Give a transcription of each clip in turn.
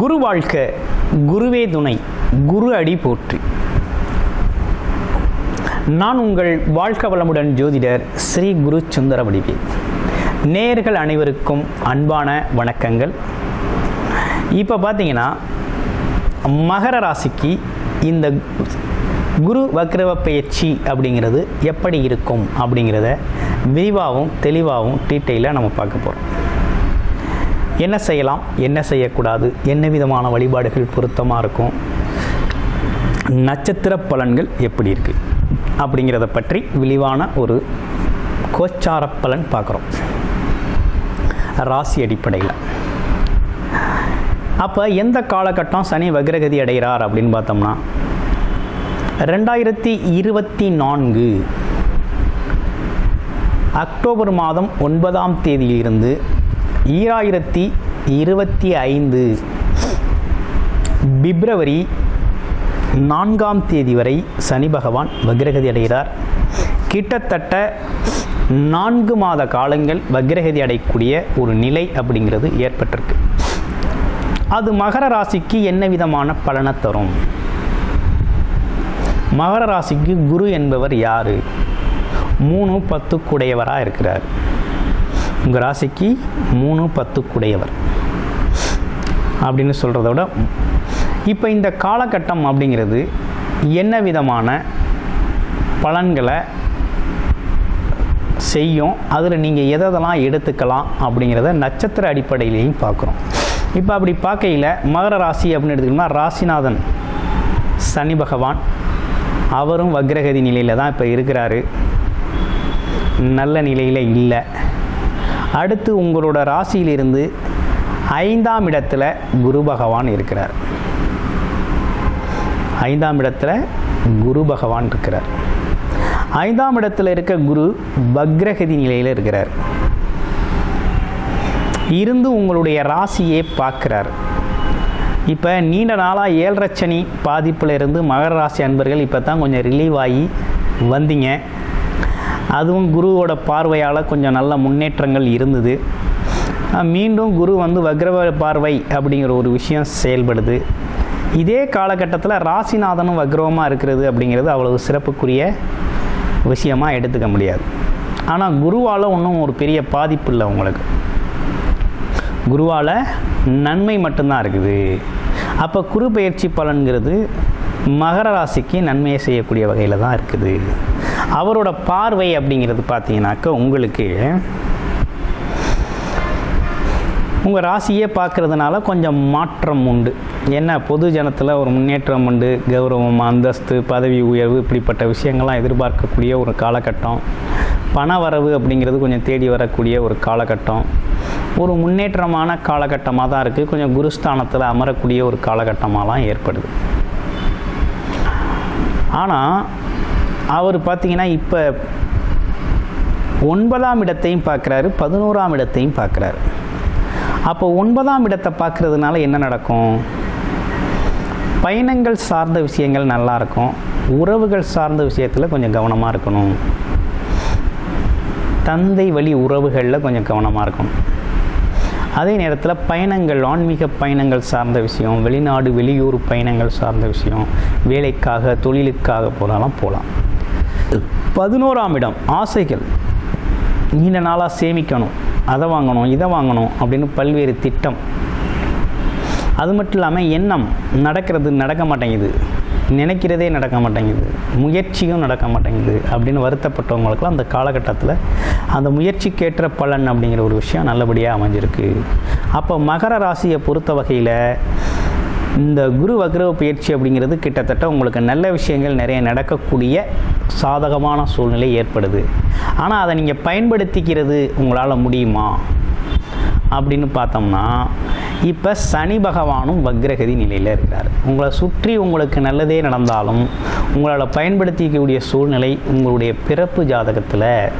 குரு வாழ்க்க குருவே துணை குரு அடி போற்றி. நான் உங்கள் வாழ்க்க வளமுடன் ஜோதிடர் ஸ்ரீ குரு சுந்தர வடிவேல் நேர்கள் அனைவருக்கும் அன்பான வணக்கங்கள். இப்போ பார்த்தீங்கன்னா மகர ராசிக்கு இந்த குரு வக்ரவ பயிற்சி அப்படிங்கிறது எப்படி இருக்கும் அப்படிங்கிறத விரிவாகவும் தெளிவாகவும் டீட்டெயிலாக நம்ம பார்க்க போகிறோம் என்ன செய்யலாம்? என்ன செய்யக்கூடாது? என்ன விதமான வழிபாடுகள் பொருத்தமாக இருக்கும்? நட்சத்திர பலன்கள் எப்படி இருக்குது அப்படிங்கிறத பற்றி விரிவான ஒரு கோச்சார பலன் பார்க்குறோம். ராசி அடிப்படையில். அப்போ எந்த காலகட்டம் சனி வக்ரகதி அடைகிறார் அப்படின்னு பார்த்தோம்னா ரெண்டாயிரத்தி இருபத்தி நான்கு அக்டோபர் மாதம் ஒன்பதாம் தேதியிலிருந்து ஈராயிரத்தி இருபத்தி ஐந்து பிப்ரவரி நான்காம் தேதி வரை சனி பகவான் வக்ரகதி அடைகிறார். கிட்டத்தட்ட நான்கு மாத காலங்கள் வக்ரகதி அடையக்கூடிய ஒரு நிலை அப்படிங்கிறது ஏற்பட்டிருக்கு. அது மகர ராசிக்கு என்ன விதமான பலனை தரும்? மகர ராசிக்கு குரு என்பவர் யார்? மூணு பத்துக்குடையவராக இருக்கிறார். உங்கள் ராசிக்கு மூணு பத்துக்குடையவர். அப்படின்னு சொல்கிறத விட இப்போ இந்த காலகட்டம் அப்படிங்கிறது என்ன விதமான பலன்களை செய்யும் அதில் நீங்கள் எதெல்லாம் எடுத்துக்கலாம் அப்படிங்கிறத நட்சத்திர அடிப்படையிலையும் பார்க்குறோம். இப்போ அப்படி பார்க்கையில் மகர ராசி அப்படின்னு எடுத்துக்கிட்டோம்னா ராசிநாதன் சனி பகவான் அவரும் வக்ரகதி நிலையில் தான் இப்போ இருக்கிறாரு. நல்ல நிலையில் இல்லை. அடுத்து உங்களோட ராசியிலிருந்து ஐந்தாம் இடத்துல குரு பகவான் இருக்கிறார். ஐந்தாம் இடத்துல குரு பகவான் இருக்கிறார். ஐந்தாம் இடத்துல இருக்க குரு பக்ரகதி நிலையில் இருக்கிறார். இருந்து உங்களுடைய ராசியை பார்க்குறார். இப்போ நீண்ட நாளாக ஏழரை சனி பாதிப்பில் இருந்து மகர ராசி அன்பர்கள் இப்போ தான் கொஞ்சம் ரிலீவ் ஆகி வந்தீங்க. அதுவும் குருவோட பார்வையால் கொஞ்சம் நல்ல முன்னேற்றங்கள் இருந்தது. மீண்டும் குரு வந்து வக்ரவ பார்வை அப்படிங்கிற ஒரு விஷயம் செயல்படுது. இதே காலகட்டத்தில் ராசிநாதனும் வக்ரவமாக இருக்கிறது அப்படிங்கிறது அவ்வளவு சிறப்புக்குரிய விஷயமாக எடுத்துக்க முடியாது. ஆனால் குருவால் ஒன்றும் ஒரு பெரிய பாதிப்பு இல்லை உங்களுக்கு. குருவால் நன்மை மட்டும்தான் இருக்குது. அப்போ குரு பயிற்சி பலன்கிறது மகர ராசிக்கு நன்மையை செய்யக்கூடிய வகையில் தான் இருக்குது. அவரோட பார்வை அப்படிங்கிறது பார்த்தீங்கன்னாக்கா உங்களுக்கு உங்கள் ராசியே பார்க்குறதுனால கொஞ்சம் மாற்றம் உண்டு. என்ன? பொது ஜனத்தில் ஒரு முன்னேற்றம் உண்டு. கௌரவம் அந்தஸ்து பதவி உயர்வு இப்படிப்பட்ட விஷயங்கள்லாம் எதிர்பார்க்கக்கூடிய ஒரு காலகட்டம். பண வரவு அப்படிங்கிறது கொஞ்சம் தேடி வரக்கூடிய ஒரு காலகட்டம். ஒரு முன்னேற்றமான காலகட்டமாக தான் இருக்குது கொஞ்சம் குருஸ்தானத்தில் அமரக்கூடிய ஒரு காலகட்டமாகலாம் ஏற்படுது. ஆனால் அவர் பார்த்தீங்கன்னா இப்போ ஒன்பதாம் இடத்தையும் பார்க்குறாரு பதினோராம் இடத்தையும் பார்க்குறாரு. அப்போ ஒன்பதாம் இடத்தை பார்க்குறதுனால என்ன நடக்கும்? பயணங்கள் சார்ந்த விஷயங்கள் நல்லாயிருக்கும் உறவுகள் சார்ந்த விஷயத்தில் கொஞ்சம் கவனமாக இருக்கணும். தந்தை வழி உறவுகளில் கொஞ்சம் கவனமாக இருக்கணும். அதே நேரத்தில் பயணங்கள் ஆன்மீக பயணங்கள் சார்ந்த விஷயம் வெளிநாடு வெளியூர் பயணங்கள் சார்ந்த விஷயம் வேலைக்காக தொழிலுக்காக போனாலும் போகலாம் பதினோராம் இடம் ஆசைகள். நீண்ட நாளாக சேமிக்கணும் அதை வாங்கணும் இதை வாங்கணும் அப்படின்னு பல்வேறு திட்டம். அது மட்டும் இல்லாமல் எண்ணம் நடக்கிறது நடக்க மாட்டேங்குது. நினைக்கிறதே நடக்க மாட்டேங்குது. முயற்சியும் நடக்க மாட்டேங்குது அப்படின்னு வருத்தப்பட்டவங்களுக்குலாம் அந்த காலகட்டத்தில் அந்த முயற்சிக்கேற்ற பலன் அப்படிங்கிற ஒரு விஷயம் நல்லபடியாக அமைஞ்சிருக்கு. அப்போ மகர ராசியை பொறுத்த வகையில் இந்த குரு வக்ரவ பயிற்சி அப்படிங்கிறது கிட்டத்தட்ட உங்களுக்கு நல்ல விஷயங்கள் நிறைய நடக்கக்கூடிய சாதகமான சூழ்நிலை ஏற்படுது. ஆனால் அதை நீங்கள் பயன்படுத்திக்கிறது உங்களால் முடியுமா? அப்படின்னு பார்த்தோம்னா இப்போ சனி பகவானும் வக்ரகதி நிலையில் இருக்கிறார். உங்களை சுற்றி உங்களுக்கு நல்லதே நடந்தாலும் உங்களால் பயன்படுத்திக்கக்கூடிய சூழ்நிலை உங்களுடைய பிறப்பு ஜாதகத்தில்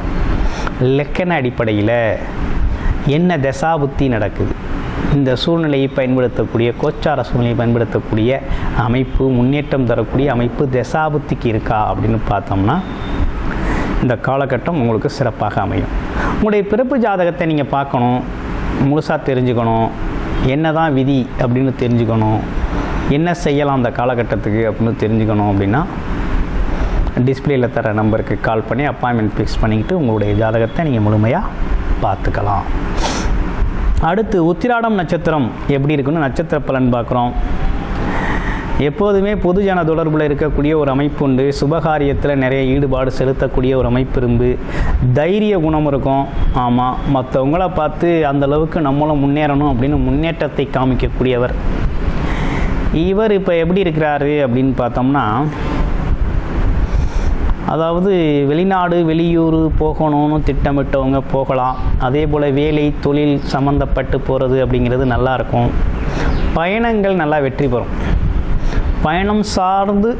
லெக்கண அடிப்படையில் என்ன தசாபுத்தி நடக்குது? இந்த சூழ்நிலையை பயன்படுத்தக்கூடிய கோச்சார சூழ்நிலையை பயன்படுத்தக்கூடிய அமைப்பு முன்னேற்றம் தரக்கூடிய அமைப்பு தசாபுத்திக்கு இருக்கா அப்படின்னு பார்த்தோம்னா இந்த காலகட்டம் உங்களுக்கு சிறப்பாக அமையும். உங்களுடைய பிறப்பு ஜாதகத்தை நீங்கள் பார்க்கணும் முழுசாக தெரிஞ்சுக்கணும் என்ன தான் விதி அப்படின்னு தெரிஞ்சுக்கணும் என்ன செய்யலாம் அந்த காலகட்டத்துக்கு அப்படின்னு தெரிஞ்சுக்கணும் அப்படின்னா டிஸ்பிளேயில் தர நம்பருக்கு கால் பண்ணி அப்பாயின்மெண்ட் ஃபிக்ஸ் பண்ணிக்கிட்டு உங்களுடைய ஜாதகத்தை நீங்கள் முழுமையாக பார்த்துக்கலாம். அடுத்து உத்திராடம் நட்சத்திரம் எப்படி இருக்குன்னு நட்சத்திர பலன் பார்க்குறோம். எப்போதுமே பொதுஜன தொடர்பில் இருக்கக்கூடிய ஒரு அமைப்பு உண்டு. சுபகாரியத்தில் நிறைய ஈடுபாடு செலுத்தக்கூடிய ஒரு அமைப்பு இருந்து தைரிய குணம் இருக்கும். ஆமாம் மற்றவங்கள பார்த்து அந்தளவுக்கு நம்மளும் முன்னேறணும் அப்படின்னு முன்னேற்றத்தை காமிக்கக்கூடியவர். இவர் இப்போ எப்படி இருக்கிறாரு அப்படின்னு பார்த்தோம்னா அதாவது வெளிநாடு வெளியூர் போகணும்னு திட்டமிட்டவங்க போகலாம். அதே போல் வேலை தொழில் சம்மந்தப்பட்டு போகிறது அப்படிங்கிறது நல்லாயிருக்கும் பயணங்கள் நல்லா வெற்றி பெறும். பயணம் சார்ந்து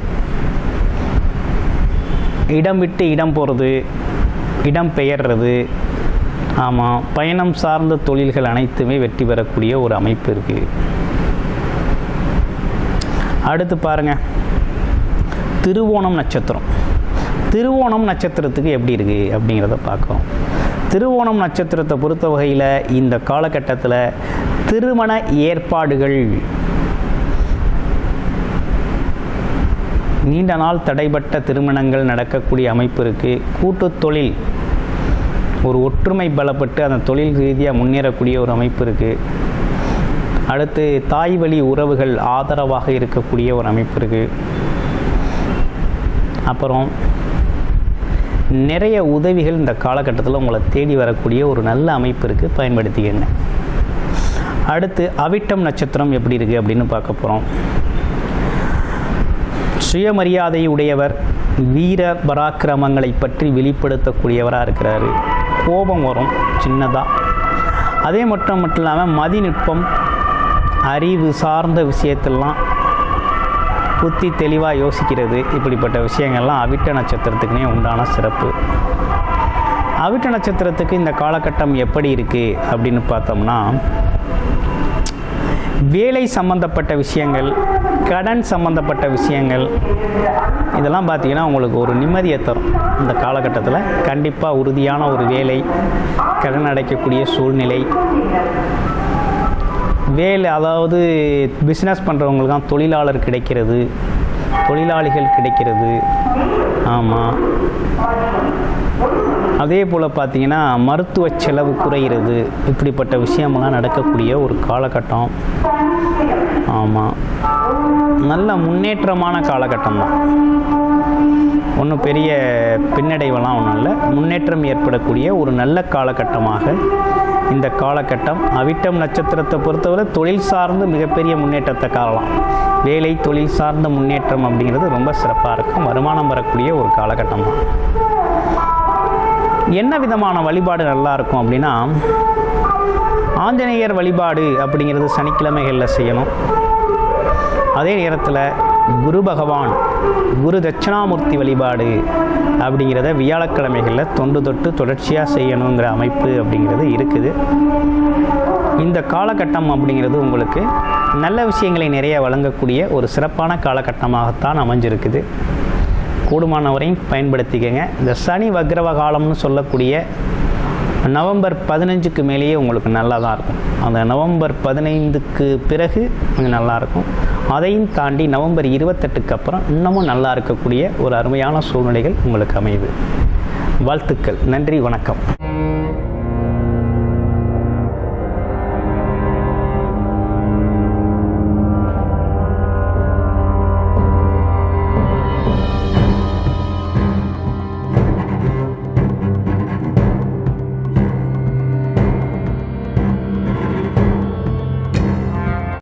இடம் விட்டு இடம் போகிறது இடம் பெயர்றது ஆமாம் பயணம் சார்ந்த தொழில்கள் அனைத்துமே வெற்றி பெறக்கூடிய ஒரு அமைப்பு இருக்குது அடுத்து பாருங்க. திருவோணம் நட்சத்திரம். திருவோணம் நட்சத்திரத்துக்கு எப்படி இருக்குது அப்படிங்கிறத பார்க்குறோம். திருவோணம் நட்சத்திரத்தை பொறுத்த வகையில் இந்த காலகட்டத்தில் திருமண ஏற்பாடுகள். நீண்ட நாள் தடைப்பட்ட திருமணங்கள் நடக்கக்கூடிய அமைப்பு இருக்குது கூட்டு தொழில். ஒரு ஒற்றுமை பலப்பட்டு அந்த தொழில் ரீதியாக முன்னேறக்கூடிய ஒரு அமைப்பு இருக்குது அடுத்து தாய் வழி உறவுகள் ஆதரவாக இருக்கக்கூடிய ஒரு அமைப்பு இருக்குது அப்புறம் நிறைய உதவிகள் இந்த காலகட்டத்தில் உங்களை தேடி வரக்கூடிய ஒரு நல்ல அமைப்பு இருக்குது பயன்படுத்திக்கங்க. அடுத்து அவிட்டம் நட்சத்திரம் எப்படி இருக்குது அப்படின்னு பார்க்க போகிறோம் சுயமரியாதை உடையவர் வீர பராக்கிரமங்களை பற்றி வெளிப்படுத்தக்கூடியவராக இருக்கிறாரு. கோபம் வரும் சின்னதாக அதே மட்டும் மட்டும் இல்லாமல் மதிநுட்பம் அறிவு சார்ந்த விஷயத்தெல்லாம் புத்தி தெளிவாக யோசிக்கிறது இப்படிப்பட்ட விஷயங்கள்லாம் அவிட்ட நட்சத்திரத்துக்குனே உண்டான சிறப்பு. அவிட்ட நட்சத்திரத்துக்கு இந்த காலகட்டம் எப்படி இருக்குது அப்படின்னு பார்த்தோம்னா வேலை சம்பந்தப்பட்ட விஷயங்கள் கடன் சம்பந்தப்பட்ட விஷயங்கள் இதெல்லாம் பார்த்தீங்கன்னா உங்களுக்கு ஒரு நிம்மதியை தரும். இந்த காலகட்டத்தில் கண்டிப்பாக உறுதியான ஒரு வேலை கடன் அடைக்கக்கூடிய சூழ்நிலை வேலை அதாவது பிஸ்னஸ் பண்ணுறவங்களுக்கு தான் தொழிலாளர் கிடைக்கிறது தொழிலாளிகள் கிடைக்கிறது. ஆமாம் அதே போல் பார்த்தீங்கன்னா மருத்துவ செலவு குறைகிறது இப்படிப்பட்ட விஷயமெல்லாம் நடக்கக்கூடிய ஒரு காலகட்டம். ஆமாம் நல்ல முன்னேற்றமான காலகட்டம் தான். ஒன்றும் பெரிய பின்னடைவெல்லாம் ஒன்றும் இல்லை. முன்னேற்றம் ஏற்படக்கூடிய ஒரு நல்ல காலகட்டமாக இந்த காலகட்டம் அவிட்டம் நட்சத்திரத்தை பொறுத்தவரை தொழில் சார்ந்து மிகப்பெரிய முன்னேற்றத்தை காணலாம். வேலை தொழில் சார்ந்த முன்னேற்றம் அப்படிங்கிறது ரொம்ப சிறப்பாக இருக்கும். வருமானம் வரக்கூடிய ஒரு காலகட்டம். தான் என்ன விதமான வழிபாடு நல்லா இருக்கும் அப்படின்னா ஆஞ்சநேயர் வழிபாடு அப்படிங்கிறது சனிக்கிழமைகளில் செய்யணும். அதே நேரத்தில் குரு பகவான் குரு தட்சிணாமூர்த்தி வழிபாடு அப்படிங்கிறத வியாழக்கிழமைகளில் தொண்டு தொட்டு தொடர்ச்சியாக செய்யணுங்கிற அமைப்பு அப்படிங்கிறது இருக்குது. இந்த காலகட்டம் அப்படிங்கிறது உங்களுக்கு நல்ல விஷயங்களை நிறைய வழங்கக்கூடிய ஒரு சிறப்பான காலகட்டமாகத்தான் அமைஞ்சிருக்குது. கூடுமான வரையும் பயன்படுத்திக்கங்க. இந்த சனி வக்ரவ காலம்னு சொல்லக்கூடிய நவம்பர் பதினஞ்சுக்கு மேலேயே உங்களுக்கு நல்லா தான் இருக்கும். அந்த நவம்பர் பதினைந்துக்கு பிறகு கொஞ்சம் நல்லாயிருக்கும். அதையும் தாண்டி நவம்பர் இருபத்தெட்டுக்கு அப்புறம் இன்னமும் நல்லா இருக்கக்கூடிய ஒரு அருமையான சூழ்நிலைகள் உங்களுக்கு அமையுது. வாழ்த்துக்கள். நன்றி. வணக்கம்.